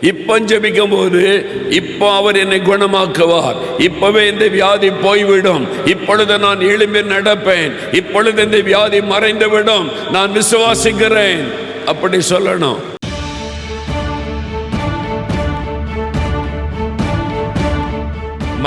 இப்போ ஜபிக்கும் போது இப்போ அவர் என்னை குணமாக்குவார். இப்பவே இந்த வியாதி போய்விடும். இப்பொழுது நான் எழும்பி நடப்பேன். இப்பொழுது இந்த வியாதி மறைந்து விடும் நான் விசுவாசிக்கிறேன். அப்படி சொல்லணும்.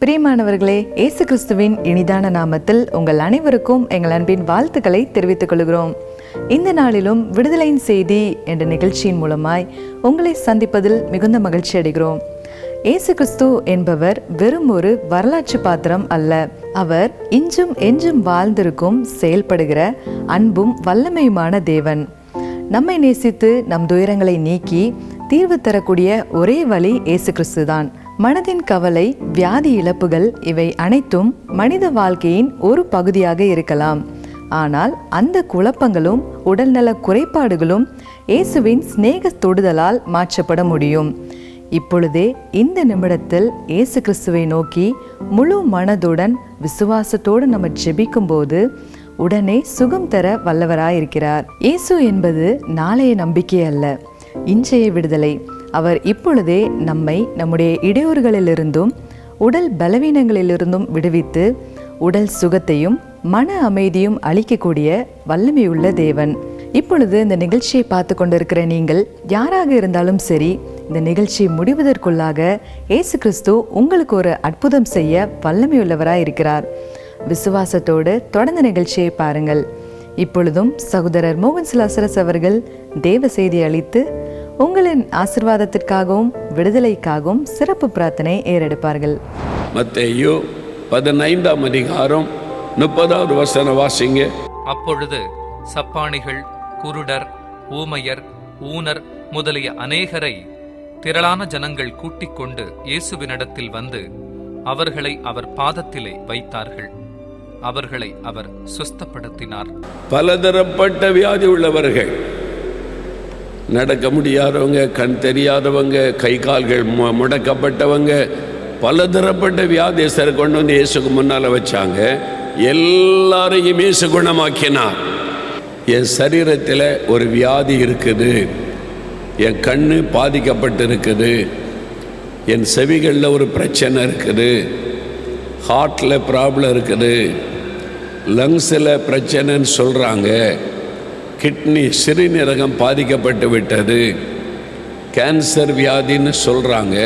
பிரியமானவர்களே இயேசு கிறிஸ்துவின் இனிதான நாமத்தில் உங்கள் அனைவருக்கும் எங்கள் அன்பின் வாழ்த்துக்களை தெரிவித்துக் கொள்கிறோம். இந்த நாளிலும் விடுதலையின் செய்தி என்ற நிகழ்ச்சியின் மூலமாய் உங்களை சந்திப்பதில் மிகுந்த மகிழ்ச்சி அடைகிறோம். இயேசு கிறிஸ்து என்பவர் வெறும் ஒரு வரலாற்று பாத்திரம் அல்ல. அவர் இன்றும் என்றும் வாழ்ந்திருக்கும் செயல்படுகிற அன்பும் வல்லமையுமான தேவன். நம்மை நேசித்து நம் துயரங்களை நீக்கி தீர்வு தரக்கூடிய ஒரே வழி இயேசு கிறிஸ்து தான் மனதின் கவலை வியாதி இழப்புகள் இவை அனைத்தும் மனித வாழ்க்கையின் ஒரு பகுதியாக இருக்கலாம். ஆனால் அந்த குழப்பங்களும் உடல்நல குறைபாடுகளும் இயேசுவின் சிநேக தொடுதலால் மாற்றப்பட முடியும். இப்பொழுதே இந்த நிமிடத்தில் இயேசு கிறிஸ்துவை நோக்கி முழு மனதுடன் விசுவாசத்தோடு நம்ம ஜெபிக்கும் போது உடனே சுகம் தர வல்லவராயிருக்கிறார். இயேசு என்பது நாளைய நம்பிக்கை அல்ல இன்றைய விடுதலை. அவர் இப்பொழுதே நம்மை நம்முடைய இடையூறுகளிலிருந்தும் உடல் பலவீனங்களிலிருந்தும் விடுவித்து உடல் சுகத்தையும் மன அமைதியும் அளிக்கக்கூடிய வல்லமையுள்ள தேவன். இப்பொழுது இந்த நிகழ்ச்சியை பார்த்து கொண்டிருக்கிற நீங்கள் யாராக இருந்தாலும் சரி இந்த நிகழ்ச்சி முடிவதற்குள்ளாக இயேசு கிறிஸ்து உங்களுக்கு ஒரு அற்புதம் செய்ய வல்லமையுள்ளவராக இருக்கிறார். விசுவாசத்தோடு தொடர்ந்து நிகழ்ச்சியை பாருங்கள். இப்பொழுதும் சகோதரர் மோகன் சிலாசரஸ் அவர்கள் தேவ செய்தி அளித்து உங்களின் ஆசிர்வாதத்திற்காகவும் விடுதலைக்காகவும் சிறப்பு பிரார்த்தனை ஏறெடுப்பார்கள். மத்தேயு பதினைந்தாம் அதிகாரம் முப்பதாவது வசன வாசிங்க. அப்பொழுது சப்பாணிகள் குருடர் ஊமையர் ஊனர் முதலிய அநேகரை திரளான ஜனங்கள் கூட்டிக் கொண்டு இயேசுவினிடத்தில் வந்து அவர்களை அவர் பாதத்திலே வைத்தார்கள். அவர்களை அவர் சுஸ்தப்படுத்தினார். பலதரப்பட்ட வியாதி உள்ளவர்கள் நடக்க முடியாதவங்க கண் தெரியாதவங்க கை கால்கள் மு- முடக்கப்பட்டவங்க பல தரப்பட்ட வியாதேசரை கொண்டு வந்து இயேசுக்கு முன்னால் வச்சாங்க. எல்லாரையும் இயேசு குணமாக்கினார். என் சரீரத்தில் ஒரு வியாதி இருக்குது. என் கண் பாதிக்கப்பட்டு இருக்குது என் செவிகளில் ஒரு பிரச்சனை இருக்குது. ஹார்ட்டில் ப்ராப்ளம் இருக்குது. லங்ஸில் பிரச்சனைன்னு சொல்கிறாங்க கிட்னி சிறுநீரகம் பாதிக்கப்பட்டு விட்டது. கேன்சர் வியாதின்னு சொல்கிறாங்க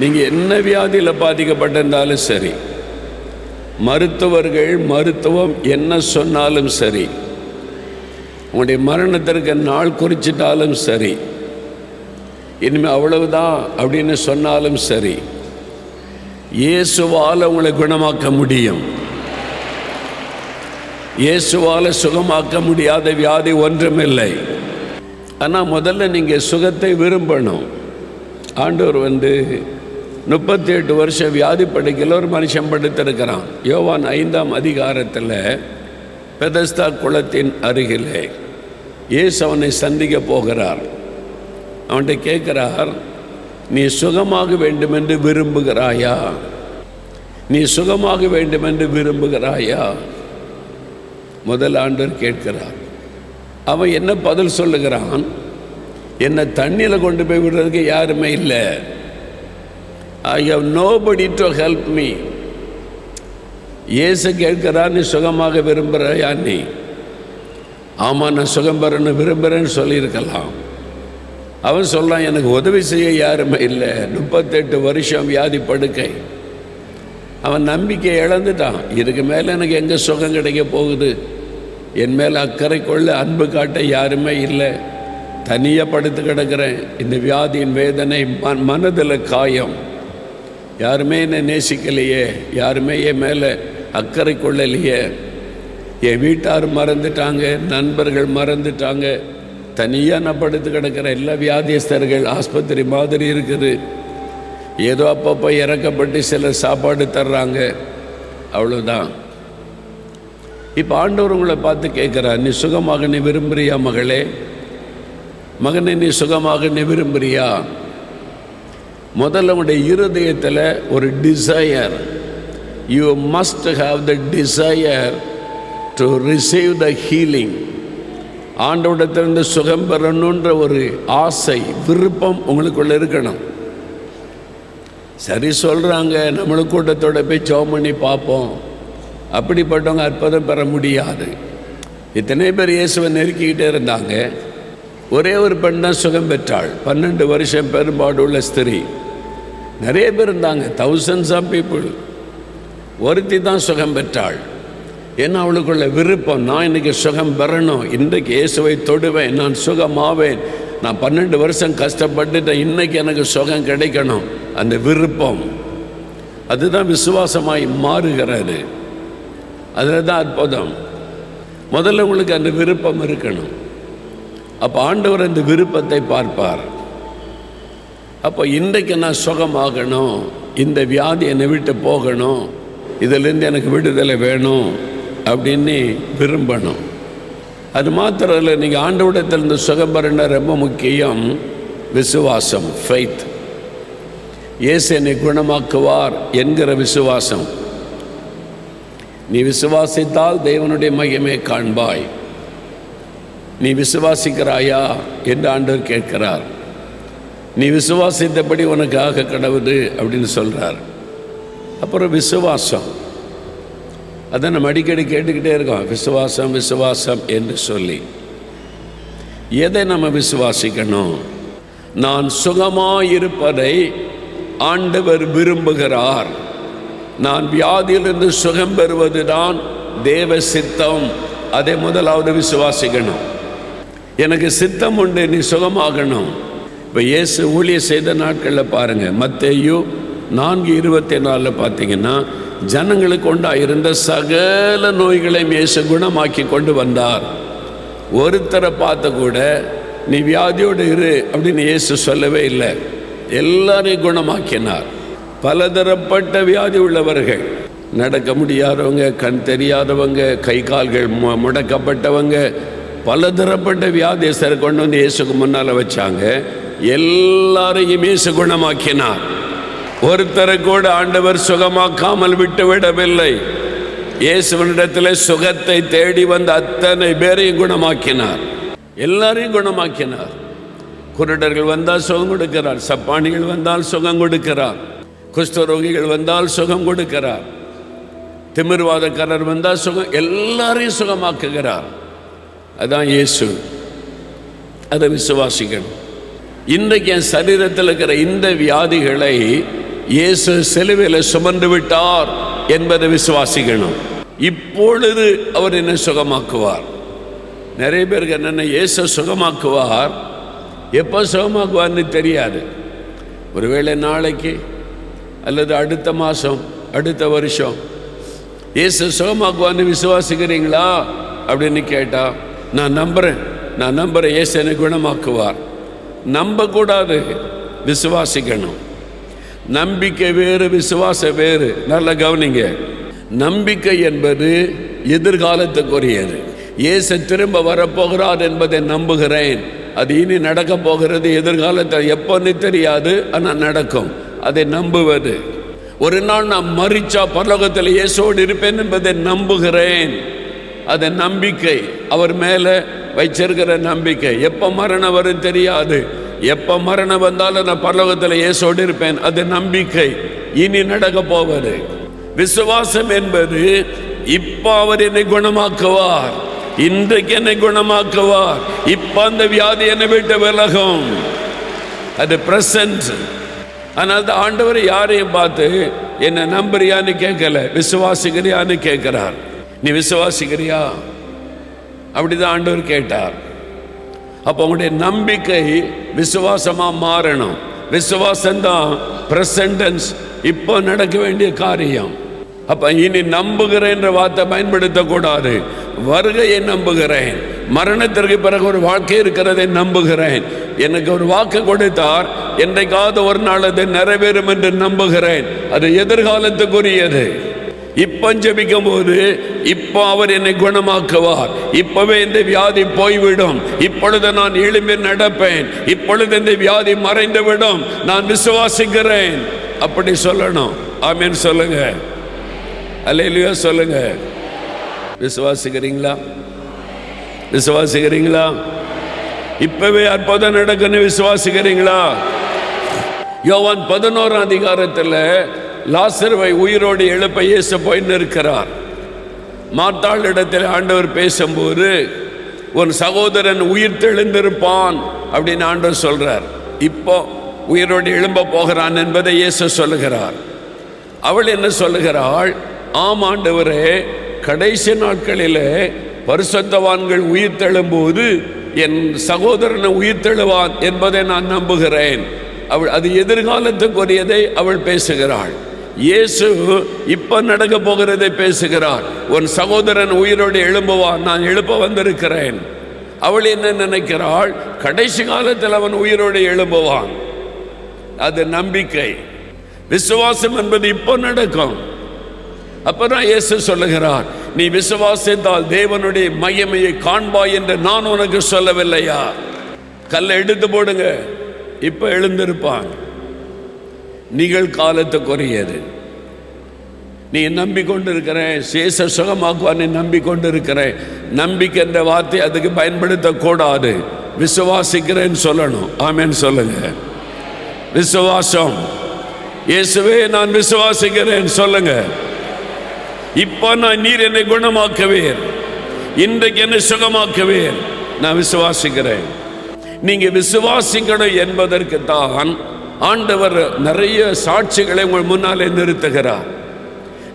நீங்கள் என்ன வியாதியில் பாதிக்கப்பட்டிருந்தாலும் சரி மருத்துவர்கள் மருத்துவம் என்ன சொன்னாலும் சரி உங்களுடைய மரணத்திற்கு நாள் குறிச்சிட்டாலும் சரி இனிமேல் அவ்வளவுதான் அப்படின்னு சொன்னாலும் சரி இயேசுவால் உங்களை குணமாக்க முடியும். இயேசுவால் சுகமாக்க முடியாத வியாதி ஒன்றுமில்லை. ஆனால் முதல்ல நீங்கள் சுகத்தை விரும்பணும். ஆண்டவர் வந்து முப்பத்தி எட்டு வருஷம் வியாதி படுக்கையில் ஒரு மனுஷன் படுத்திருக்கிறான். யோவான் ஐந்தாம் அதிகாரத்தில் பெதஸ்தா குளத்தின் அருகிலே இயேசு அவனை சந்திக்க போகிறார். அவன்கிட்ட கேட்குறார் நீ சுகமாக வேண்டுமென்று விரும்புகிறாயா? நீ சுகமாக வேண்டுமென்று விரும்புகிறாயா? முதல் ஆண்டவர் கேட்கிறார். அவன் என்ன பதில் சொல்லுகிறான்? என்னை தண்ணியில் கொண்டு போய் விடுறதுக்கு யாருமே இல்லை. I have nobody to help me Yesu கேட்கிறா நீ சுகமாக விரும்புகிறாயா நீ? ஆமாம் நான் சுகம் பெறணும் விரும்புகிறேன்னு சொல்லியிருக்கலாம். அவன் சொல்கிறான் எனக்கு உதவி செய்ய யாருமே இல்லை. முப்பத்தெட்டு வருஷம் வியாதி படுக்கை. அவன் நம்பிக்கை இழந்துட்டான். இதுக்கு மேலே எனக்கு எங்கே சுகம் கிடைக்க போகுது? என் மேலே அக்கறை கொள்ள அன்பு காட்ட யாருமே இல்லை. தனியாக படுத்து கிடக்கிறேன். இந்த வியாதியின் வேதனை மன் மனதில் காயம். யாருமே என்னை நேசிக்கலையே. யாருமே என் மேலே அக்கறை கொள்ளலையே. என் வீட்டார் மறந்துட்டாங்க. நண்பர்கள் மறந்துட்டாங்க. தனியாக நான் படுத்து கிடக்கிற எல்லா வியாதியஸ்தர்கள் ஆஸ்பத்திரி மாதிரி இருக்குது. ஏதோ அப்பப்போ இறக்கப்பட்டு சிலர் சாப்பாடு தர்றாங்க. அவ்வளோதான் இப்போ ஆண்டவர் உங்களை பார்த்து கேட்குறார் நீ சுகமாக நீ விரும்புகிறியா மகளே? மகனை நீ சுகமாக நீ விரும்புகிறியா முதல்ல உடைய இருதயத்தில் ஒரு desire you must have the desire to receive the healing ஆண்டவிடத்திலிருந்து சுகம் பெறணுன்ற ஒரு ஆசை விருப்பம் உங்களுக்குள்ள இருக்கணும். சரி சொல்கிறாங்க நம்மளும் கூட்டத்தோட போய் ஜெபம் பண்ணி பார்ப்போம். அப்படிப்பட்டவங்க அற்புதம் பெற முடியாது. இத்தனை பேர் இயேசுவை நெருக்கிக்கிட்டே இருந்தாங்க. ஒரே ஒரு பெண் தான் சுகம் பெற்றாள். பன்னெண்டு வருஷம் பெரும்பாடு உள்ள ஸ்திரீ. நிறைய பேர் இருந்தாங்க. தௌசண்ட்ஸ் ஆஃப் பீப்புள் ஒருத்தி தான் சுகம் பெற்றாள். ஏன்னா அவளுக்குள்ள விருப்பம்? நான் இன்னைக்கு சுகம் பெறணும். இன்றைக்கு இயேசுவை தொடுவேன். நான் சுகமாவேன். நான் பன்னெண்டு வருஷம் கஷ்டப்பட்டுட்டேன். இன்னைக்கு எனக்கு சுகம் கிடைக்கணும். அந்த விருப்பம். அதுதான் விசுவாசமாய் மாறுகிறது. அதில் தான் அற்புதம். முதல்ல உங்களுக்கு அந்த விருப்பம் இருக்கணும். அப்போ ஆண்டவர் அந்த விருப்பத்தை பார்ப்பார். அப்போ இன்றைக்கு நான் சுகமாகணும். இந்த வியாதி என்னை விட்டு போகணும். இதிலேருந்து எனக்கு விடுதலை வேணும் அப்படின்னு விரும்பணும். அது மாத்திரம் இல்லை நீங்கள் ஆண்டவிடத்திலிருந்து சுகம் பெறணும் ரொம்ப முக்கியம். விசுவாசம் ஃபெய்த் இயேசு என்னை குணமாக்குவார் என்கிற விசுவாசம். நீ விசுவாசித்தால் தேவனுடைய மகிமை காண்பாய். நீ விசுவாசிக்கிறாயா என்று ஆண்டவர் கேட்கிறார். நீ விசுவாசித்தபடி உனக்காக கடவுது அப்படின்னு சொல்கிறார் அப்புறம் விசுவாசம். அதை நம்ம அடிக்கடி கேட்டுக்கிட்டே இருக்கோம். விசுவாசம் விசுவாசம் என்று சொல்லி. எதை நம்ம விசுவாசிக்கணும்? நான் சுகமாயிருப்பதை ஆண்டவர் விரும்புகிறார். நான் வியாதியிலிருந்து சுகம் பெறுவதுதான் தேவ சித்தம். அதை முதலாவது விசுவாசிக்கணும். எனக்கு சித்தம் உண்டு நீ சுகமாகணும். இப்போ இயேசு ஊழிய செய்த நாட்களில் பாருங்கள் மத்தேயு நான்கு இருபத்தி நாலில் பார்த்தீங்கன்னா ஜனங்களுக்கு உண்டாயிருந்த சகல நோய்களையும் இயேசு குணமாக்கி கொண்டு வந்தார். ஒருத்தரை பார்த்த கூட நீ வியாதியோடு இரு அப்படின்னு இயேசு சொல்லவே இல்லை. எல்லாரையும் குணமாக்கினார். பலதரப்பட்ட வியாதி உள்ளவர்கள். நடக்க முடியாதவங்க கண் தெரியாதவங்க கை கால்கள் மு- முடக்கப்பட்டவங்க பலதரப்பட்ட வியாதியஸ்தரை கொண்டு வந்து இயேசுக்கு முன்னால் வச்சாங்க. எல்லாரையும் இயேசு குணமாக்கினார். ஒருத்தரை கூட ஆண்டவர் சுகமாக்காமல் விட்டு விடவில்லை. இயேசுவனிடத்தில் சுகத்தை தேடி வந்த அத்தனை பேரையும் குணமாக்கினார். எல்லாரையும் குணமாக்கினார். குருடர்கள் வந்தால் சுகம் கொடுக்கிறார். சப்பானிகள் வந்தால் சுகம் கொடுக்கிறார். குஷ்டரோகிகள் வந்தால் சுகம் கொடுக்கிறார். திமிர்வாதக்காரர் வந்தால் சுகம் எல்லாரையும் சுகமாக்குகிறார். அதான் இயேசு. அதை விசுவாசிக்கணும் இன்றைக்கு என் சரீரத்தில் இருக்கிற இந்த வியாதிகளை இயேசு செலுவையில் சுமந்து விட்டார் என்பதை விசுவாசிக்கணும். இப்பொழுது அவர் என்னை சுகமாக்குவார். நிறைய பேருக்கு என்னென்ன இயேசு சுகமாக்குவார். எப்போ சுகமாக்குவார்னு தெரியாது. ஒருவேளை நாளைக்கு அல்லது அடுத்த மாதம் அடுத்த வருஷம். ஏசு சுகமாக்குவான்னு விசுவாசிக்கிறீங்களா? அப்படின்னு கேட்டால் நான் நம்புகிறேன் நான் நம்புகிறேன் ஏசு என்னை குணமாக்குவார். நம்பக்கூடாது. விசுவாசிக்கணும். நம்பிக்கை வேறு விசுவாசம் வேறு. நல்ல கவனிங்க. நம்பிக்கை என்பது எதிர்காலத்துக்குரியது. இயேசு திரும்ப வரப்போகிறார் என்பதை நம்புகிறேன். அது இனி நடக்க போகிறது எதிர்காலத்தில். எப்போன்னு தெரியாது ஆனால் நடக்கும். அதை நம்புவது. ஒரு நாள் நான் மறிச்சா பரலோகத்தில் இயேசோடு இருப்பேன் என்பதை நம்புகிறேன். அது நம்பிக்கை அவர் மேலே வச்சிருக்கிற நம்பிக்கை. எப்போ மரணம் வரும் தெரியாது. எப்போ மரணம் வந்தாலும் நான் பரலோகத்தில் இயேசோடு இருப்பேன். அது நம்பிக்கை. இனி நடக்க போவது. விசுவாசம் என்பது இப்போ அவர் என்னை குணமாக்குவார். இன்றைக்கு என்னை குணமாக்குவார். இப்போ அந்த வியாதி என்னை விட்டு விலகும். அது பிரசன்ட் அதனால தான் ஆண்டவர் யாரையும் பார்த்து என்ன நம்புறியான்னு கேட்கல விசுவாசிக்கிறியான்னு கேட்கிறார். நீ விசுவாசிக்கிறியா? அப்படிதான் ஆண்டவர் கேட்டார். அப்போ உங்களுடைய நம்பிக்கை விசுவாசமா மாறணும். விசுவாசம் தான் பிரசன்டன்ஸ் இப்போ நடக்க வேண்டிய காரியம். அப்போ இனி நம்புகிறேன்ற வார்த்தை பயன்படுத்தக்கூடாது. வருகையை நம்புகிறேன். மரணத்திற்கு பிறகு ஒரு வாழ்க்கை இருக்கிறதை நம்புகிறேன். எனக்கு ஒரு வாக்கு கொடுத்தார். என்றைக்காவது ஒரு நாள் அது நிறைவேறும் என்று நம்புகிறேன். அது எதிர்காலத்துக்குரியது. இப்போ ஜபிக்கும் போது இப்போ அவர் என்னை குணமாக்குவார். இப்பவே இந்த வியாதி போய்விடும். இப்பொழுது நான் எளிமை நடப்பேன். இப்பொழுது இந்த வியாதி மறைந்து விடும் நான் விசுவாசிக்கிறேன். அப்படி சொல்லணும். ஆமீன் சொல்லுங்க. அல்லையிலையோ சொல்லுங்க. விசுவாசிக்கிறீங்களா? விசுவாசிக்கிறீங்களா? இப்பவே அற்புதம் நடக்குன்னு விசுவாசிக்கிறீங்களா? யோவான் பதினோராம் அதிகாரத்தில் லாசர்வை உயிரோடு எழுப்ப இயேசு போய் இருக்கிறார் மாத்தாள் இடத்தில் ஆண்டவர் பேசும்போது உன் சகோதரன் உயிர் தெளிந்திருப்பான் அப்படின்னு ஆண்டவர் சொல்றார். இப்போ உயிரோடு எழும்ப போகிறான் என்பதை இயேசு சொல்லுகிறார். அவள் என்ன சொல்லுகிறாள்? ஆம் ஆண்டவரே கடைசி நாட்களிலே பரிசுத்தவான்கள் உயிர் தெழும்போது என் சகோதரனை உயிர் தெழுவான் என்பதை நான் நம்புகிறேன். அவள் அது எதிர்காலத்துக்குரியதை அவள் பேசுகிறாள். இயேசு இப்ப நடக்க போகிறதை பேசுகிறார். உன் சகோதரன் உயிரோடு எழும்புவான் நான் எழுப்ப வந்திருக்கிறேன். அவள் என்ன நினைக்கிறாள்? கடைசி காலத்தில் அவன் உயிரோடு எழும்புவான். அது நம்பிக்கை. விசுவாசம் என்பது இப்போ நடக்கும். அப்பதான் இயேசு சொல்லுகிறார் நீ விசுவாசித்தால் தேவனுடைய மகிமையை காண்பாய் என்று நான் உனக்கு சொல்லவில்லையா? கல்லை எடுத்து போடுங்க. இப்ப எழுந்திருப்பான். நிகழ்காலத்துக்குரியது நீ நம்பிக்கொண்டிருக்கிறேன். சேச சுகமாக்குவான் நீ நம்பிக்கொண்டிருக்கிறேன். நம்பிக்கை என்ற வார்த்தை அதுக்கு பயன்படுத்தக்கூடாது. விசுவாசிக்கிறேன்னு சொல்லணும். ஆமேன்னு சொல்லுங்க. விசுவாசம். இயேசுவே நான் விசுவாசிக்கிறேன். சொல்லுங்க. இப்போ நான் நீர் என்னை குணமாக்குவேன் இன்றைக்கு என்னை சுகமாக்குவேன் நான் விசுவாசிக்கிறேன். நீங்க விசுவாசிக்கணும் என்பதற்கு தான் ஆண்டவர் நிறைய சாட்சிகளை உங்கள் முன்னாலே நிறுத்துகிறார்.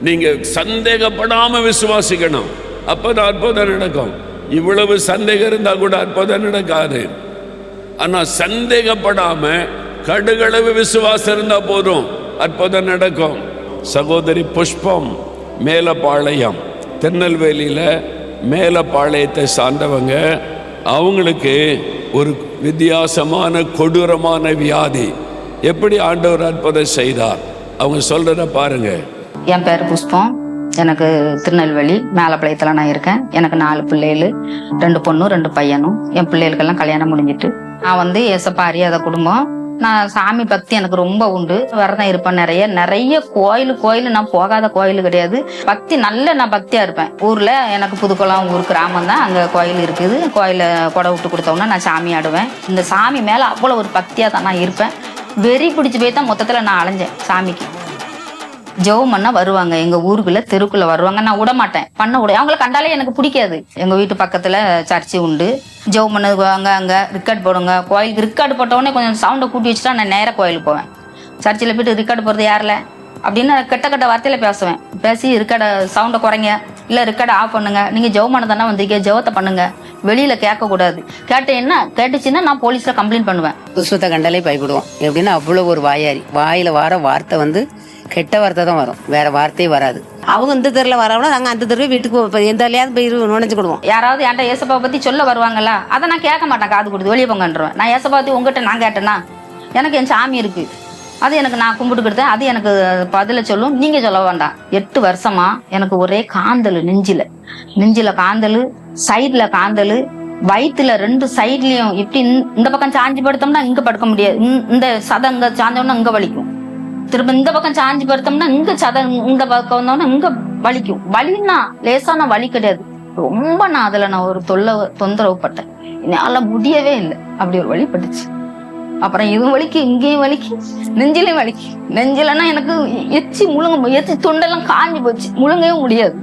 நீங்க சந்தேகப்படாம விசுவாசிக்கணும். அப்பதான் அற்புதம் நடக்கும். இவ்வளவு சந்தேகம் இருந்தால் கூட அற்புதம் நடக்காது. ஆனால் சந்தேகப்படாம கடுகளவு விசுவாசம் இருந்தால் போதும். அற்புதம் நடக்கும். சகோதரி புஷ்பம். மேலப்பாளையம். திருநெல்வேலியில் மேலப்பாளையத்தை சார்ந்தவங்க. அவங்களுக்கு ஒரு வித்தியாசமான கொடூரமான வியாதி. எப்படி ஆண்டவர் அற்புதம் செய்தார்? அவங்க சொல்றத பாருங்க. என் பேர் புஷ்பம். எனக்கு திருநெல்வேலி மேலப்பாளையத்தில் நான் இருக்கேன். எனக்கு நாலு பிள்ளைகள் ரெண்டு பொண்ணும் ரெண்டு பையனும். என் பிள்ளைகளுக்கெல்லாம் கல்யாணம் முடிஞ்சிட்டு. நான் வந்து ஏசப்பா அறியாத குடும்பம். நான் சாமி பக்தி எனக்கு ரொம்ப உண்டு. விரதம் இருப்பேன் நிறைய. நிறைய கோயில் கோயில் நான் போகாத கோயில் கிடையாது. பக்தி நல்ல நான் பக்தியா இருப்பேன். ஊர்ல எனக்கு புதுக்குளம் ஊர் கிராமம் தான். அங்க கோயில் இருக்குது. கோயில கொடை விட்டு கொடுத்தோம்னா நான் சாமி ஆடுவேன். இந்த சாமி மேல அவ்வளோ ஒரு பக்தியா தான் நான் இருப்பேன். வெறி பிடிச்சி போய் தான் மொத்தத்துல நான் அலைஞ்சேன் சாமிக்கு. ஜெபம் பண்ண வருவாங்க. எங்க ஊருக்குள்ள தெருக்குள்ள வருவாங்க. நான் விட மாட்டேன் பண்ண விட அவங்கள கண்டாலே எனக்கு பிடிக்காது. எங்க வீட்டு பக்கத்துல சர்ச்சு உண்டு. ஜெபம் பண்ணது வாங்க அங்க ரிக்கார்ட் போடுங்க. கோயிலுக்கு ரிக்கார்டு போட்டவொடனே கொஞ்சம் சவுண்டை கூட்டி வச்சுட்டா நான் நேராக கோயிலுக்கு போவேன். சர்ச்சில் போயிட்டு ரிக்கார்டு போடுறது யாரில்? அப்படின்னு கெட்ட கெட்ட வார்த்தையில பேசுவேன். பேசி ரிக்கார்டை சவுண்டை குறைங்க. இல்லை ரிக்கார்டை ஆஃப் பண்ணுங்க. நீங்க ஜெபம் தானே வந்திருக்கீங்க. ஜெபத்தை பண்ணுங்க. வெளியில கேட்கக்கூடாது. கேட்டேன்னா கேட்டுச்சுன்னா நான் போலீஸ்ல கம்ப்ளைண்ட் பண்ணுவேன். சுத்த கண்டாலே பயப்படுவோம் எப்படின்னா அவ்வளோ ஒரு வாயாரி. வாயில வர வார்த்தை வந்து கெட்ட வார்த்தை தான் வரும். வேற வார்த்தையே வராது. அவங்க இந்த தெருவில் வரவங்க நாங்கள் அந்த தெருவே வீட்டுக்கு எந்த வழியாவது போய் நுழைஞ்சுக்கிடுவோம். யாராவது என்கிட்ட ஏசப்பா பத்தி சொல்ல வருவாங்களா? அதை நான் கேட்க மாட்டேன் காது கொடுத்து. வெளியே போங்கன்றேன் நான் ஏசப்பா பத்தி உங்ககிட்ட நான் கேட்டேன்னா எனக்கு என் சாமி இருக்கு. அது எனக்கு நான் கும்பிட்டுக்கிட்டேன் அது எனக்கு பதில சொல்லும். நீங்க சொல்ல வேண்டாம். எட்டு வருஷமா எனக்கு ஒரே காந்தல் நெஞ்சில. நெஞ்சில காந்தல் சைட்ல காந்தல் வயிற்றுல ரெண்டு சைட்லயும் இப்படி இந்த- இந்த பக்கம் சாஞ்சி படுத்தோம்னா இங்க படுக்க முடியாது. இந்த- இந்த சதம் இங்க சாஞ்சோம்னா இங்க வலிக்கும். திரும்ப இந்த பக்கம் சாஞ்சி படுத்தோம்னா இங்க சத இந்த பக்கம் வந்தோம்னா இங்க வலிக்கும். வலின்னா லேசான வலி கிடையாது. ரொம்ப நான் அதுல நான் ஒரு தொல்லை தொந்தரவு பட்டேன். என்னால முடியவே இல்லை. அப்படி ஒரு வலி பட்டுச்சு. அப்புறம் இதுவும் வலிக்கு இங்கேயும் வலிக்கு நெஞ்சிலையும் வலிக்கு. நெஞ்சிலன்னா எனக்கு எச்சி முழுங்க எச்சி தொண்டெல்லாம் காஞ்சி போச்சு. முழுங்கவே முடியாது.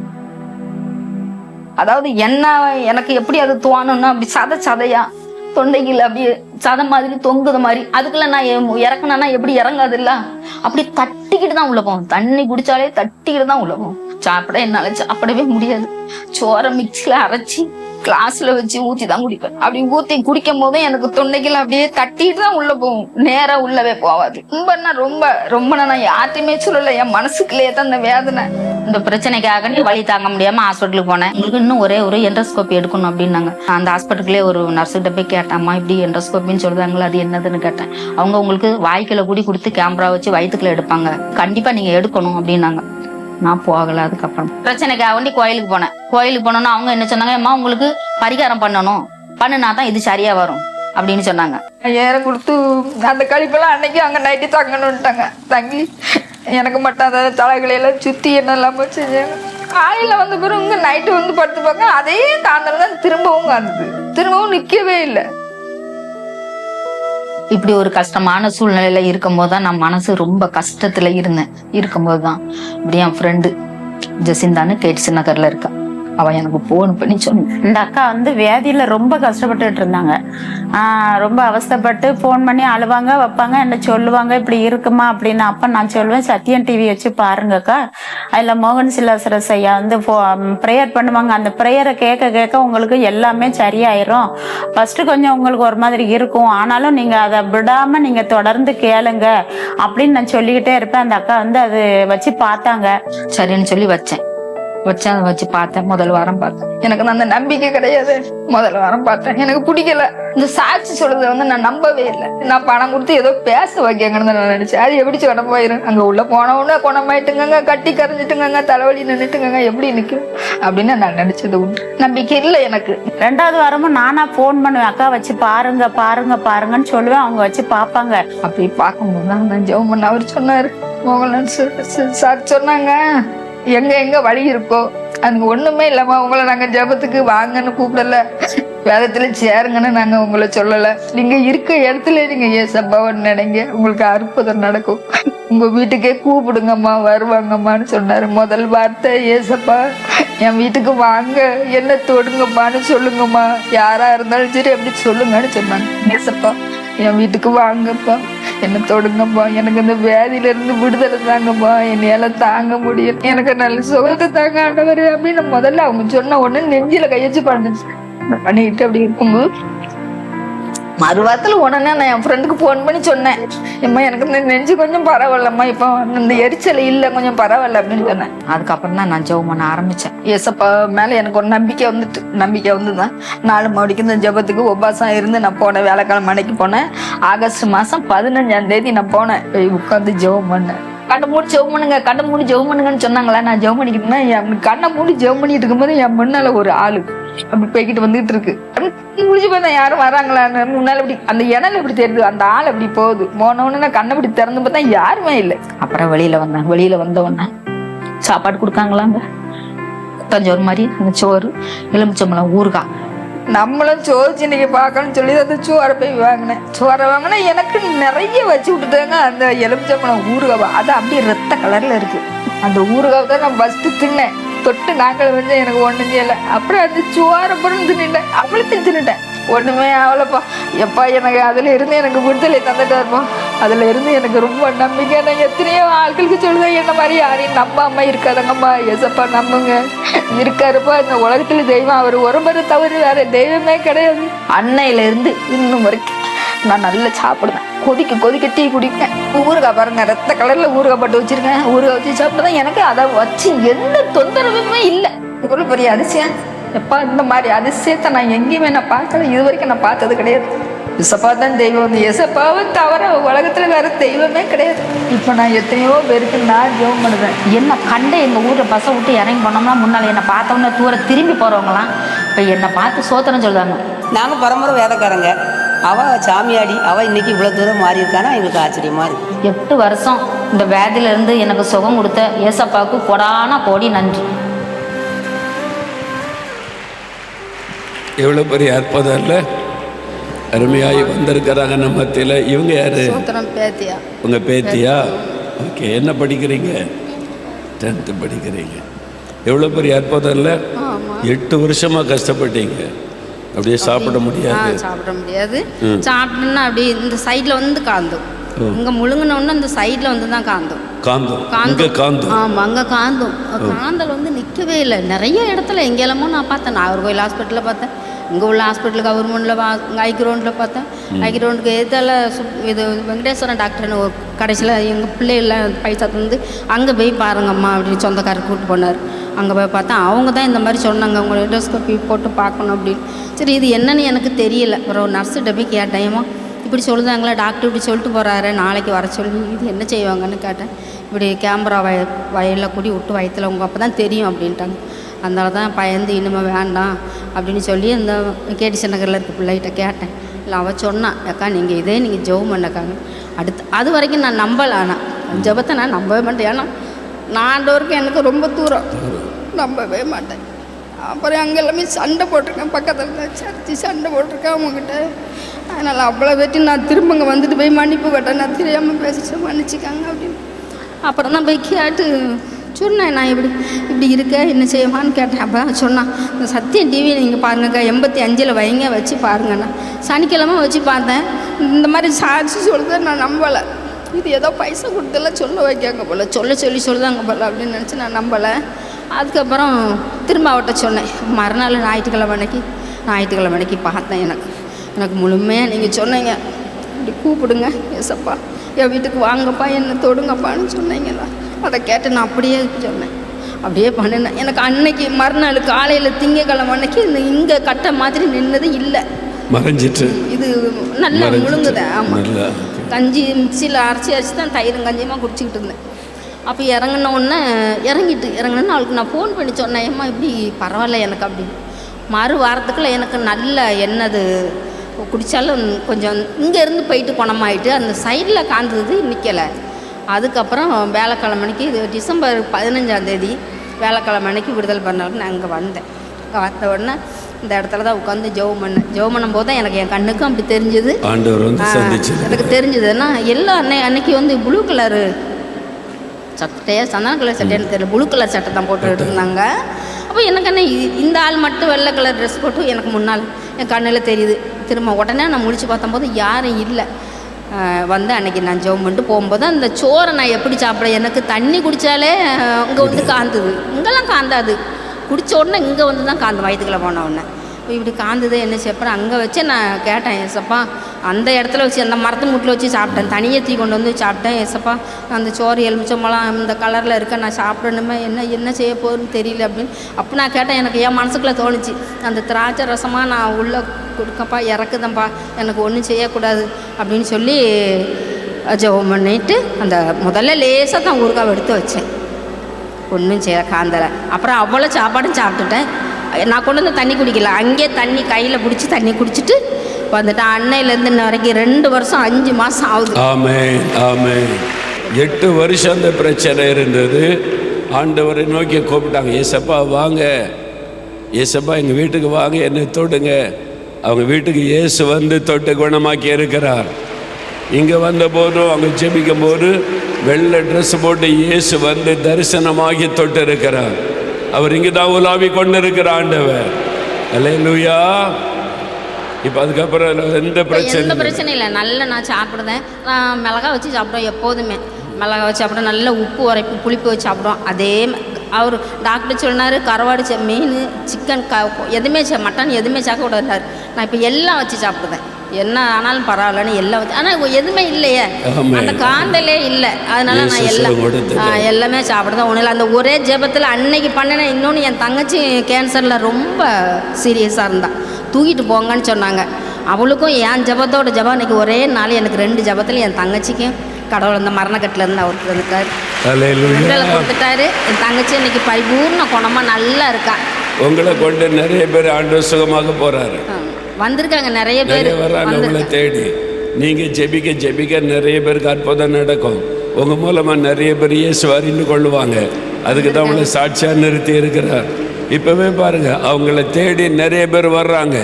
அதாவது என்ன எனக்கு எப்படி அது தோணும்னா அப்படி சத சதையா தொண்டைகள் அப்படியே சதம் மாதிரி தொங்குது மாதிரி. அதுக்குள்ள நான் இறக்கணும்னா இறக்குனேன்னா எப்படி இறங்காது இல்ல? அப்படி தட்டிக்கிட்டு தான் உள்ள போவோம் தண்ணி குடிச்சாலே தட்டிக்கிட்டு தான் உள்ள போவோம் சாப்பிட என்னால சாப்பிடவே முடியாது. சோறை மிக்சில அரைச்சி கிளாஸ்ல வச்சு ஊத்தி தான் குடிப்பேன். அப்படி ஊத்தி குடிக்கும் போதும் எனக்கு தொண்டைக்குள்ள அப்படியே தட்டிட்டு தான் உள்ள போகும். நேரா உள்ளவே போகாது. ரொம்பன்னா ரொம்ப ரொம்ப நான் யார்ட்டையுமே சொல்லல. என் மனசுக்குள்ளேயே தான் இந்த வேதனை. இந்த பிரச்சனைக்காக நீ வழி தாங்க முடியாம ஹாஸ்பிட்டலுக்கு போனேன். உங்களுக்கு இன்னும் ஒரே ஒரு என்ட்ரோஸ்கோப்பி எடுக்கணும் அப்படின்னாங்க. அந்த ஹாஸ்பிட்டலுக்குள்ளே ஒரு நர்ஸுகிட்ட போய் கேட்டாம்மா இப்படி என்ட்ரோஸ்கோப்பின்னு சொல்றாங்களா அது என்னதுன்னு கேட்டேன். அவங்க உங்களுக்கு வாய்க்கில கூடி கொடுத்து கேமரா வச்சு வயிற்றுக்குள்ள எடுப்பாங்க. கண்டிப்பா நீங்க எடுக்கணும் அப்படின்னாங்க. நான் போகல அதுக்கப்புறம். பிரச்சனைக்காக வேண்டி கோயிலுக்கு போனேன். கோயிலுக்கு போனோன்னா அவங்க என்ன சொன்னாங்க அம்மா உங்களுக்கு பரிகாரம் பண்ணணும். பண்ணுனா தான் இது சரியா வரும். அப்படின்னு சொன்னாங்க. ஐயாயிரம் கொடுத்து அந்த கழிப்பெல்லாம் அன்னைக்கு அங்கே நைட்டு தங்கணுன்ட்டாங்க தங்கி எனக்கு மட்டும் அந்த தலைகளையெல்லாம் சுற்றி என்னெல்லாம் செஞ்சாங்க காலையில் வந்த பிறகு இங்கே நைட்டு வந்து படுத்து பார்க்க அதே தாண்டல் தான் திரும்பவும் காணுது திரும்பவும் நிற்கவே இல்லை. இப்படி ஒரு கஷ்டமான சூழ்நிலையில இருக்கும்போது தான் நான் மனசு ரொம்ப கஷ்டத்துல இருந்தேன். இருக்கும்போது தான். இப்படி என் ஃப்ரெண்டு ஜெசிந்தான்னு கேட்ஸ் நகர்ல இருக்கா. அவ எனக்கு போன் பண்ணி சொன்ன. இந்த அக்கா வந்து வியாதியில ரொம்ப கஷ்டப்பட்டுட்டு இருந்தாங்க. ஆஹ் ரொம்ப அவஸ்தைப்பட்டு போன் பண்ணி அழுவாங்க வைப்பாங்க என்ன சொல்லுவாங்க இப்படி இருக்குமா அப்படின்னு அப்ப நான் சொல்லுவேன். சத்யம் டிவி வச்சு பாருங்கக்கா அதில் மோகன் சிலாசரஸ் ஐயா வந்து ப்ரேயர் பண்ணுவாங்க. அந்த ப்ரேயரை கேட்க கேட்க உங்களுக்கு எல்லாமே சரியாயிரும். ஃபஸ்ட்டு கொஞ்சம் உங்களுக்கு ஒரு மாதிரி இருக்கும். ஆனாலும் நீங்கள் அதை விடாம நீங்கள் தொடர்ந்து கேளுங்க. அப்படின்னு நான் சொல்லிக்கிட்டே இருப்பேன். அந்த அக்கா வந்து அது வச்சு பார்த்தாங்க. சரின்னு சொல்லி வச்சேன். வச்சேன் அதை வச்சு பார்த்தேன். முதல் வாரம் பார்த்தேன். எனக்கு அந்த நம்பிக்கை கிடையாது. முதல் வாரம் பார்த்தேன். எனக்கு பிடிக்கல. இந்த சாட்சி சொல்றதை வந்து நான் நம்பவே இல்லை. நான் பணம் கொடுத்து ஏதோ பேச வைக்கங்கன்னு நான் நினைச்சேன். அது எப்படி உடம்பு போயிரும் அங்க உள்ள போன உடனே குணமாயிட்டுங்க கட்டி கரைஞ்சிட்டுங்க தலைவலி நின்றுட்டுங்க எப்படி நிக்கும்? அப்படின்னு நான் நினைச்சது உண்டு. நம்பிக்கை இல்லை எனக்கு. ரெண்டாவது வாரமும் நானா ஃபோன் பண்ணுவேன். அக்கா வச்சு பாருங்க பாருங்க பாருங்கன்னு சொல்லுவேன். அவங்க வச்சு பார்ப்பாங்க. அப்படி பார்க்கும்போது தான் ஜெபம் பண்ண அவர் சொன்னார். சார் சார் சொன்னாங்க. எங்க எங்க வழி இருக்கோ அதுக்கு ஒண்ணுமே இல்லாம உங்களை நாங்க ஜெபத்துக்கு வாங்கன்னு கூப்பிடல. வேதத்துல சேருங்கன்னு நாங்க உங்களை சொல்லல. நீங்க இருக்க இடத்துல நீங்க ஏசப்பாவன்னு நினைங்க. உங்களுக்கு அற்புதம் நடக்கும். உங்க வீட்டுக்கே கூப்பிடுங்கம்மா வருவாங்கம்மான்னு சொன்னாரு. முதல் வார்த்தை ஏசப்பா என் வீட்டுக்கு வாங்க. என்ன தொடுங்கம்மான்னு சொல்லுங்கம்மா. யாரா இருந்தாலும் சரி அப்படி சொல்லுங்கன்னு சொன்னாங்க. ஏசப்பா என் வீட்டுக்கு வாங்கப்பா. என்னை தொடுங்கப்பா. எனக்கு இந்த வியாதியில இருந்து விடுதலை தாங்கப்பா. என்னையால தாங்க முடியல. எனக்கு நல்ல சுகத்தை தாங்க ஆண்டவர் அப்படின்னு முதல்ல அவங்க சொன்ன உடனே நெஞ்சில கையச்சு பண்ணுச்சு பண்ணிட்டு அப்படி இருக்கும்போது மறுவாரத்தில் உடனே நான் என் ஃப்ரெண்டுக்கு ஃபோன் பண்ணி சொன்னேன். இம்மா எனக்கு இந்த நெஞ்சு கொஞ்சம் பரவாயில்லம்மா. இப்போ இந்த எரிச்சல் இல்லை கொஞ்சம் பரவாயில்ல அப்படின்னு சொன்னேன். அதுக்கப்புறம் தான் நான் ஜெபம் பண்ண ஆரம்பித்தேன் ஏசப்பா மேலே எனக்கு ஒரு நம்பிக்கை வந்துட்டு நம்பிக்கை வந்துதான் நாலு மணிக்கு இந்த ஜெபத்துக்கு உபாசம் இருந்து நான் போனேன் வேலைக்காலம் மணிக்கு போனேன். ஆகஸ்ட் மாதம் பதினஞ்சாம் தேதி நான் போனேன். போய் உட்காந்து ஜெபம் பண்ணேன். கண்ணை மூடி ஜெபம் பண்ணுங்க கண்ணை மூடி ஜெபம் பண்ணுங்கன்னு சொன்னாங்களா? நான் ஜெபம் பண்ணிக்கிட்டேன்னா என் கண்ணை மூடி ஜெபம் பண்ணிட்டு இருக்கும்போது என் முன்னால ஒரு ஆளு அப்படி போய்கிட்டு வந்துட்டு இருக்கு. அப்படி பார்த்தா யாரும் வராங்களான்னு முன்னால இப்படி அந்த இடம் இப்படி தெரியுது? அந்த ஆள் அப்படி போகுது? போன நான் கண்ணை இப்படி திறந்து பார்த்தா யாருமே இல்லை. அப்புறம் வெளியில வந்தேன். வெளியில வந்த உடனே சாப்பாடு கொடுக்காங்களாங்க? தஞ்சோறு மாதிரி அந்த சோறு எலுமிச்சம்பளம் ஊறுகாய். நம்மளும் சோறு சின்னைக்கு பார்க்கணும்னு சொல்லி அந்த சோறை போய் வாங்கினேன். சோறை வாங்கினா எனக்கு நிறைய வச்சு விட்டுட்டாங்க அந்த எலுமிச்சம்பழம் ஊறுகாவை அது அப்படியே ரத்த கலர்ல இருக்கு. அந்த ஊறுகாவை தான் நான் ஃபஸ்ட்டு தின்னேன். தொட்டு நாக்கள் வந்து எனக்கு ஒன்றும் செய்யலை. அப்புறம் அந்த சுவார பொருள் தின்னுட்டேன். அவளுக்கு தின்னுட்டேன். ஒன்றுமே ஆகலப்பா. எப்பா எனக்கு அதில் இருந்து எனக்கு விடுதலை தந்துட்டாருப்பா. அதில் இருந்து எனக்கு ரொம்ப நம்பிக்கை. நான் எத்தனையோ ஆட்களுக்கு சொல்லுவேன் என்ன மாதிரி யாரையும் நம்பாம இருக்காதங்கம்மா எசப்பா நம்புங்க. இருக்காருப்பா. இந்த உலகத்துல தெய்வம். அவர் ஒருவரை தவிர வேற தெய்வமே கிடையாது. அன்னையிலேருந்து இன்னும் வரைக்கும் நான் நல்லா சாப்பிடுவேன். கொதிக்க கொதிக்க டீ குடிப்பேன் ஊறுகாய் பாருங்க ரத்த கலர்ல ஊறுகாய் போட்டு வச்சிருக்கேன். ஊறுகாய் வச்சு சாப்பிட்டதான் எனக்கு அதை வச்சு எந்த தொந்தரவுமே இல்லை. இவ்வளவு பெரிய அதிசயம். எப்பா இந்த மாதிரி அதிசயத்தை நான் எங்கேயுமே நான் பார்க்கல. இது வரைக்கும் நான் பார்த்தது கிடையாது. இசப்பா தான் தெய்வம் வந்து எசப்பாவை தவிர உலகத்துல வேற தெய்வமே கிடையாது. இப்போ நான் எத்தனையோ பேருக்கு நான் ஜெபம் பண்ணுவேன். என்ன கண்டு எங்க ஊர்ல பஸ்ஸை விட்டு இறங்கி போனோம்னா முன்னால என்னை பார்த்தோம்னா தூர திரும்பி போறவங்களாம். இப்ப என்னை பார்த்து சோத்திரம் சொல்றாங்க. நாங்கள் பரம்பரை வேலைக்காரங்க அவ சாமியாடி அவ இன்னைக்கு இவ்வளோ தூரம் மாறி இருக்கானா எங்களுக்கு ஆச்சரியமா இருக்கு. எட்டு வருஷம் இந்த வேதியில இருந்து எனக்கு சுகம் கொடுத்த ஏசப்பாவுக்கு கொடான கோடி நன்றி. எவ்வளோ பெரிய அற்புதம் இல்லை? அருமையாகி வந்திருக்கிறாங்க நம்ம மத்தியில். இவங்க யாரு? பேத்தியா? உங்க பேத்தியா? ஓகே என்ன படிக்கிறீங்க? டென்த்து படிக்கிறீங்க. எவ்வளோ பெரிய அற்புதம் இல்லை? எட்டு வருஷமாக கஷ்டப்பட்டீங்க. அப்படியே சாப்பிட முடியாது. சாப்பிட முடியாது. சாப்பிட்டோன்னா அப்படி இந்த சைடில் வந்து காந்தும். இங்கே முழுங்கினோன்னு அந்த சைடில் வந்து தான் காந்தும். காந்தம். இங்க காந்தம். ஆமாம் அங்கே காந்தும். காந்தல் வந்து நிற்கவே இல்லை. நிறைய இடத்துல எங்கேல்லாமோ நான் பார்த்தேன். நாகர்கோயில் ஹாஸ்பிட்டலில் பார்த்தேன். இங்கே உள்ள ஹாஸ்பிட்டல் கவர்மெண்ட்டில் பா இங்கே ஐக்ரௌண்டில் பார்த்தேன் ஐக்ரௌண்டுக்கு எதில் இது வெங்கடேஸ்வரன் டாக்டர்னு ஒரு கடைசியில் எங்கள் பிள்ளைகள்லாம் பைசா தந்து அங்கே போய் பாருங்கம்மா அப்படின்னு சொந்தக்காரர் கூப்பிட்டு போனார். அங்கே போய் பார்த்தா அவங்க தான் இந்த மாதிரி சொன்னாங்க உங்களை எண்டோஸ்கோப்பி போட்டு பார்க்கணும் அப்படின்னு. சரி இது என்னன்னு எனக்கு தெரியல. அப்புறம் நர்ஸுகிட்ட போய் கேட்டேன் ஏம்மா இப்படி சொல்லுதாங்களா டாக்டர் இப்படி சொல்லிட்டு போகிறாரு நாளைக்கு வர சொல்லி இது என்ன செய்வாங்கன்னு கேட்டேன். இப்படி கேமரா வய வயலில் கூடி விட்டு வயத்தில் உங்கள் அப்போ தான் தெரியும் அப்படின்ட்டாங்க. அதனால தான் பயந்து இனிமேல் வேண்டாம் அப்படின்னு சொல்லி இந்த கேடிசி நகரில் இருக்க பிள்ளைகிட்ட கேட்டேன். இல்லை அவள் சொன்னான் அக்கா நீங்கள் இதே நீங்கள் ஜெபம் பண்ணக்காங்க. அடுத்து அது வரைக்கும் நான் நம்பலை ஆனால் ஜெபத்தை நான் நம்பவே மாட்டேன். ஏன்னா நான் ஆண்டவருக்கு எனக்கு ரொம்ப தூரம். நம்பவே மாட்டேன். அப்புறம் அங்கே எல்லாமே சண்டை போட்டிருக்கேன். பக்கத்தில் தான் சண்டை போட்டிருக்கேன் அவங்கக்கிட்ட அதனால் அவ்வளோ வெட்டி நான் திரும்ப இங்கே வந்துட்டு போய் மன்னிப்பு கேட்டேன். நான் தெரியாமல் பேசிட்டு மன்னிச்சிக்காங்க அப்படின்னு. அப்புறம் தான் போய் கேட்டு சொன்னேன் நான் இப்படி இப்படி இருக்க என்ன செய்யவான்னு கேட்டேன். அப்போ சொன்னான் இந்த சத்தியம் டிவியை நீங்கள் பாருங்கக்கா எண்பத்தி அஞ்சில் வைங்க வச்சு பாருங்கண்ணா. சனிக்கிழமை வச்சு பார்த்தேன். இந்த மாதிரி சாட்சி சொல்லுது நான் நம்பலை. இது ஏதோ பைசா கொடுத்தெல்லாம் சொல்ல வைக்காங்க போல் சொல்ல சொல்லி சொல்லுதாங்க போல் அப்படின்னு நினச்சி நான் நம்பலை. அதுக்கப்புறம் திரும்ப அவட்ட சொன்னேன் மறுநாள் ஞாயிற்றுக்கிழமை அன்னைக்கு ஞாயிற்றுக்கிழமை அன்னைக்கு பார்த்தேன் எனக்கு. எனக்கு முழுமையாக நீங்கள் சொன்னீங்க. இப்படி கூப்பிடுங்க ஏசப்பா. என் வீட்டுக்கு வாங்கப்பா என்ன தொடுங்கப்பான்னு சொன்னீங்களா அதை கேட்டு நான் அப்படியே சொன்னேன். அப்படியே பண்ணினேன். எனக்கு அன்னைக்கு மறுநாள் காலையில் திங்கக்கிழமை அன்னைக்கு இந்த இங்கே கட்ட மாதிரி நின்னது இல்லை. மறைஞ்சிட்டு. இது நல்லா. முழுங்குது. ஆமாம். கஞ்சி மிக்சியில் அரைச்சி அரைச்சி தான் தயிரும் கஞ்சியமாக குடிச்சிக்கிட்டு இருந்தேன். அப்போ இறங்கின உடனே இறங்கிட்டு இறங்கினோன்னு அவளுக்கு நான் ஃபோன் பண்ணி சொன்னேன். ஏம்மா இப்படி பரவாயில்ல எனக்கு அப்படின்னு. மறு வாரத்துக்குள்ள எனக்கு நல்ல என்னது குடித்தாலும் கொஞ்சம் இங்கேருந்து போயிட்டு குணமாயிட்டு அந்த சைடில் காந்தது நிற்கலை அதுக்கப்புறம் வேலைக்கிழமைக்கு இது டிசம்பர் பதினஞ்சாம் தேதி வேலைக்கிழமை அன்னைக்கு விடுதலை பண்ணாலும் நான் இங்கே வந்தேன். வந்த உடனே இந்த இடத்துல தான் உட்காந்து ஜெபம் பண்ணேன். ஜெபம் பண்ணும்போது தான் எனக்கு என் கண்ணுக்கும் அப்படி தெரிஞ்சது. எனக்கு தெரிஞ்சதுன்னா எல்லா அன்னை அன்னைக்கு வந்து ப்ளூ கலரு சட்டையா சந்தன கலர் சட்டையான்னு தெரியல. ப்ளூ கலர் சட்டை தான் போட்டுட்டு இருந்தாங்க. அப்போ எனக்கு என்ன இந்த ஆள் மட்டும் வெள்ளை கலர் ட்ரெஸ் போட்டு எனக்கு முன்னால் என் கண்ணில் தெரியுது. திரும்ப உடனே நான் முழிச்சு பார்த்தம்போது யாரும் இல்லை. வந்து அன்னைக்கு நான் ஜெபம் பண்ணிட்டு போகும்போது அந்த சோறை நான் எப்படி சாப்பிட எனக்கு தண்ணி குடித்தாலே இங்கே வந்து காந்துது. இங்கெல்லாம் காந்தாது. குடிச்ச உடனே இங்கே வந்து தான் காந்து வயிற்றுக்குள்ள போன உடனே. இப்படி காந்தது என்ன செய்யப்பறம் அங்கே வச்சு நான் கேட்டேன் ஏசப்பா அந்த இடத்துல வச்சு அந்த மரத்து முட்டில் வச்சு சாப்பிட்டேன். தனியாக தீ கொண்டு வந்து சாப்பிட்டேன் ஏசப்பா. அந்த சோறு எலுமிச்சம்பழம் இந்த கலரில் இருக்க நான் சாப்பிடணுமே என்ன என்ன செய்ய போகுதுன்னு தெரியல அப்படின்னு. அப்போ நான் கேட்டேன் எனக்கு என் மனசுக்குள்ளே தோணுச்சு அந்த திராட்சை ரசமாக நான் உள்ளே கொடுக்கப்பா இறக்குதம்பா எனக்கு ஒன்றும் செய்யக்கூடாது அப்படின்னு சொல்லி ஜெபம் பண்ணிட்டு அந்த முதல்ல லேசாக தான் ஊறுகாய் எடுத்து வச்சேன். ஒன்றும் செய்ய காந்தலை. அப்புறம் அவ்வளோ சாப்பாடும் சாப்பிட்டுட்டேன். நான் கொண்டு வந்து தண்ணி குடிக்கல. அங்கேயே தண்ணி கையில் பிடிச்சி தண்ணி குடிச்சிட்டு வந்துட்டேன். அன்னையிலேருந்து இன்ன வரைக்கும் ரெண்டு வருஷம் அஞ்சு மாதம் ஆகுது. ஆமே ஆமே எட்டு வருஷம் அந்த பிரச்சனை இருந்தது. ஆண்டவரை நோக்கி கூப்பிட்டாங்க ஏசப்பா வாங்க. ஏசப்பா எங்கள் வீட்டுக்கு வாங்க என்னை தொடுங்க. அவங்க வீட்டுக்கு இயேசு வந்து தொட்டு குணமாக்கி இருக்கிறார். இங்கே வந்த போதும் அவங்க ஜெபிக்கும் போது வெள்ளை ட்ரெஸ் போட்டு இயேசு வந்து தரிசனமாகி தொட்டு இருக்கிறார். அவர் இங்கே தான் உலாவி கொண்டு இருக்கிற ஆண்டவர். அல்லேலூயா இப்போ அதுக்கப்புறம் எந்த எந்த பிரச்சனை இல்லை. நல்லா நான் சாப்பிடுதேன் நான் மிளகா வச்சு சாப்பிடுவேன் எப்போதுமே. மிளகா வச்சு சாப்பிடுவேன் நல்ல உப்பு உரைப்பு புளிப்பு வச்சு சாப்பிடுவோம் அதே அவர் டாக்டர் சொன்னார் கருவாடு மீன் சிக்கன் க எதுவுமே சே மட்டன் எதுவுமே கூடாதுனாரு நான் இப்போ எல்லாம் வச்சு சாப்பிடுதேன் என்ன ஆனாலும் பரவாயில்லன்னு எல்லாம் வச்சு ஆனால் எதுவுமே இல்லையே. அந்த காந்தலே இல்லை. அதனால நான் எல்லாம் எல்லாமே சாப்பிடுதான் ஒன்றும் இல்லை. அந்த ஒரே ஜெபத்தில் அன்னைக்கு பண்ணினேன் இன்னொன்று என் தங்கச்சி கேன்சரில் ரொம்ப சீரியஸாக இருந்தா. தூக்கிட்டு போங்கன்னு சொன்னாங்க. அவளுக்கும் என் ஜெபத்தோட ஜெபம் இன்னைக்கு ஒரே நாள் எனக்கு ரெண்டு ஜெபத்தில் என் தங்கச்சிக்கும் கடவுள் அந்த மரணக்கட்டில் இருந்து அவர் வந்துட்டார் அல்லேலூயா விடுதலை கொடுத்துட்டாரு. என் தங்கச்சி இன்னைக்கு பரிபூர்ண குணமாக நல்லா இருக்கா. உங்களை கொண்டு நிறைய பேர் ஆண்டு சுகமாக போறாரு. ஆ, வந்திருக்காங்க நிறைய பேர். வர்றாங்க உங்களை. தேடி. நீங்க ஜெபிக்க ஜெபிக்க நிறைய பேருக்கு அற்புதம் நடக்கும். உங்க மூலமா நிறைய பேர் இயேசு அறிந்து கொள்ளுவாங்க. அதுக்கு தான் உங்களை சாட்சியா நிறுத்தி இருக்கிறார். இப்பவே பாருங்க அவங்கள தேடி நிறைய பேர் வர்றாங்க.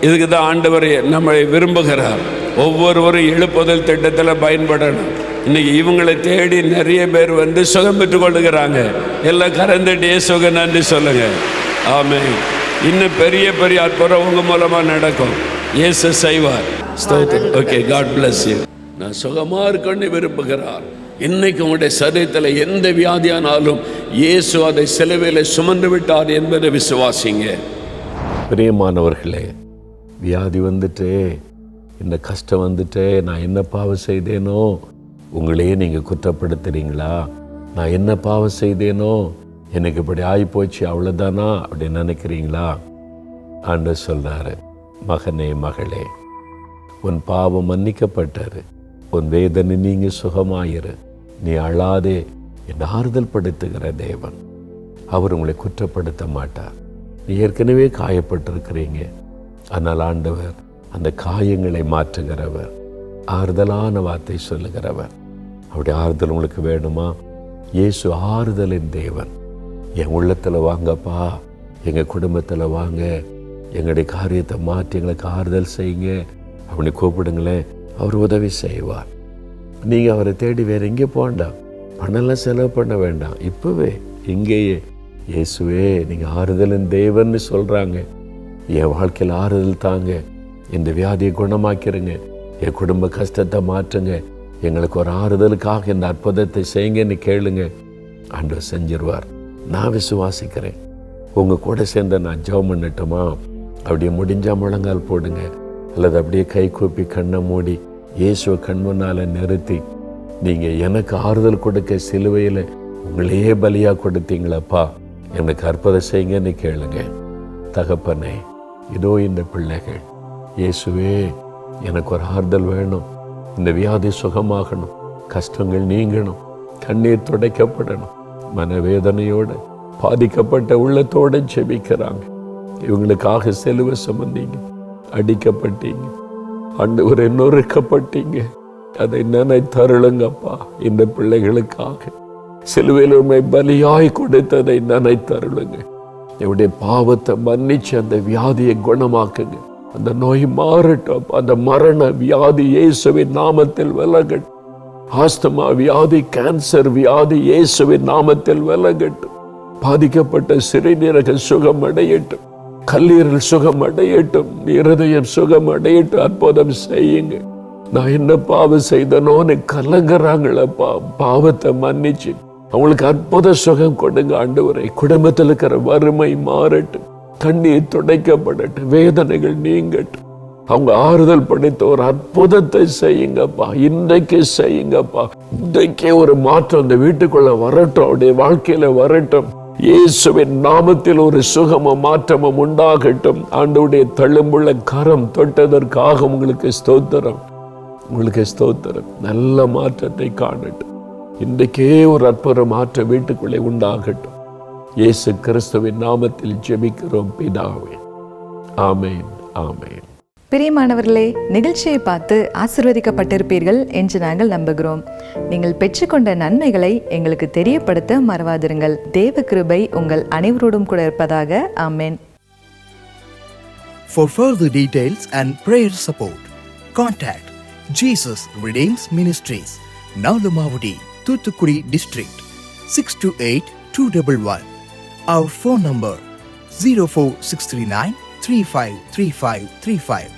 இதுக்கு தான் ஆண்டவர் நம்மளை விரும்புகிறார். ஒவ்வொருவரும் எழுப்புதல் திட்டத்தில் பயன்படணும். இன்னைக்கு இவங்களை தேடி நிறைய பேர் வந்து சுகம் பெற்றுக் கொள்ளுகிறாங்க. எல்லாம் கறந்துட்டு இயேசுக்கு நன்றி சொல்லுங்க. ஆமென். இன்னும் பெரிய பெரிய அற்புதம் உங்க மூலமா நடக்கும். இயேசு செய்வார். ஸ்தோத்திரம். Okay God bless you. நான் சுகமா இருக்கணும்னு விரும்புகிறார். இன்னைக்கு உங்களுடைய சரீரத்தில் எந்த வியாதியானாலும் இயேசு அதை சிலுவையில் சுமந்து விட்டார் என்பதை விசுவாசிங்க. பிரியமானவர்களே வியாதி வந்துட்டே இந்த கஷ்டம் வந்துட்டே நான் என்ன பாவம் செய்தேனோ உங்களையே நீங்கள் குற்றப்படுத்துறீங்களா? நான் என்ன பாவம் செய்தேனோ எனக்கு இப்படி ஆகிப்போச்சு அவ்வளோதானா அப்படின்னு நினைக்கிறீங்களா? அன்று சொல்றாரு மகனே மகளே உன் பாவம் மன்னிக்கப்பட்டாரு உன் வேதனை நீங்க சுகமாயிரு. நீ அழாதே என் ஆறுதல் படுத்துகிற தேவன். அவர் உங்களை குற்றப்படுத்த மாட்டார். நீ ஏற்கனவே காயப்பட்டிருக்கிறீங்க. ஆனால் ஆண்டவர் அந்த காயங்களை மாற்றுகிறவர். ஆறுதலான வார்த்தை சொல்லுகிறவர். அப்படி ஆறுதல் உங்களுக்கு வேணுமா? இயேசு ஆறுதலின் தேவன். என் உள்ளத்தில் வாங்கப்பா. எங்கள் குடும்பத்தில் வாங்க. எங்களுடைய காரியத்தை மாற்றி எங்களுக்கு ஆறுதல் செய்யுங்க. அப்படி கூப்பிடுங்களேன். அவர் உதவி செய்வார். நீங்கள் அவரை தேடி வேறு எங்கே போண்டாம் பணம்லாம் செலவு பண்ண வேண்டாம். இப்போவே இங்கேயே. இயேசுவே நீங்கள் ஆறுதலின் தேவன்னு சொல்கிறாங்க என் வாழ்க்கையில் ஆறுதல் தாங்க. இந்த வியாதியை குணமாக்கிறங்க என் குடும்ப கஷ்டத்தை மாற்றுங்க. எங்களுக்கு ஒரு ஆறுதலுக்காக இந்த அற்புதத்தை செய்யுங்கன்னு கேளுங்க. ஆண்டவர் செஞ்சிருவார். நான் விசுவாசிக்கிறேன். உங்கள் கூட சேர்ந்து நான் ஜெபம் பண்ணட்டுமா? அப்படியே முடிஞ்சா முழங்கால் போடுங்க. அல்லது அப்படியே கை கூப்பி கண்ணை மூடி இயேசுவை கண் முன்னால நிறுத்தி நீங்கள் எனக்கு ஆறுதல் கொடுக்க சிலுவையில் உங்களையே பலியாக கொடுத்தீங்களப்பா? எனக்கு அற்புதம் செய்யுங்கன்னு கேளுங்க. தகப்பனே இதோ இந்த பிள்ளைகள். இயேசுவே எனக்கு ஒரு ஆறுதல் வேணும். இந்த வியாதி சுகமாகணும். கஷ்டங்கள் நீங்கணும். கண்ணீர் துடைக்கப்படணும். மனவேதனையோடு பாதிக்கப்பட்ட உள்ளத்தோட ஜெபிக்கிறாங்க. இவங்களுக்காக செலுவை சுமந்தீங்க. அடிக்கப்பட்டீங்க. ஆண்டவரை நொறுக்கப்பட்டீங்க அதை நினைத்தருளுங்கப்பா இந்த பிள்ளைகளுக்காக. சிலுவையில் உண்மை பலியாய் கொடுத்ததை நினைத்தருளுங்க. என்னுடைய பாவத்தை மன்னிச்சு அந்த வியாதியை குணமாக்குங்க. அந்த நோய் மாறட்டும் அந்த மரண வியாதி இயேசுவின் நாமத்தில் விலகட்டும். ஆஸ்தமா வியாதி கேன்சர் வியாதி இயேசுவின் நாமத்தில் விலகட்டும் பாதிக்கப்பட்ட சிறுநீரக சுகம் அடையட்டும். கல்லீரல் சுகம் அடையட்டும். இருதயம் சுகம் அடையட்டும். அற்புதம் செய்யுங்க நான் என்ன பாவம் செய்தனோன்னு கலங்குறாங்களப்பா பாவத்தை மன்னிச்சு. அவங்களுக்கு அற்புத சுகம் கொடுங்க ஆண்டவரை. குடும்பத்தில் இருக்கிற வறுமை மாறட்டும். கண்ணீர் துடைக்கப்படட்டும். வேதனைகள் நீங்கட்டும். அவங்க ஆறுதல் படைத்த ஒரு அற்புதத்தை செய்யுங்கப்பா. இன்றைக்கு செய்யுங்கப்பா. இன்றைக்கே ஒரு மாற்றம் இந்த வீட்டுக்குள்ள வரட்டும். அவருடைய வாழ்க்கையில வரட்டும். இயேசுவின் நாமத்தில் ஒரு சுகமும் மாற்றமும் உண்டாகட்டும். ஆண்டவுடைய தழும்புள்ள கரம் தொட்டதற்காக உங்களுக்கு ஸ்தோத்திரம். உங்களுக்கு ஸ்தோத்திரம். நல்ல மாற்றத்தை காணட்டும். இன்றைக்கே ஒரு அற்புத மாற்றம் வீட்டுக்குள்ளே உண்டாகட்டும். இயேசு கிறிஸ்துவின் நாமத்தில் ஜெபிக்கிறோம் பிதாவே. ஆமேன் ஆமேன். பிரியமானவர்களே நிகழ்ச்சியை பார்த்து ஆசிர்வதிக்கப்பட்டிருப்பீர்கள் என்று நாங்கள் நம்புகிறோம் நீங்கள் பெற்றுக்கொண்ட நன்மைகளை எங்களுக்கு தெரியப்படுத்த மறவாதிருங்கள் தேவ கிருபை உங்கள் அனைவரோடும் கூட இருப்பதாக ஆமேன் For further details and prayer support, contact Jesus Redeems Ministries, Nalamavadi, Thuthukudi District, 628-211. Our phone number 04639 353535.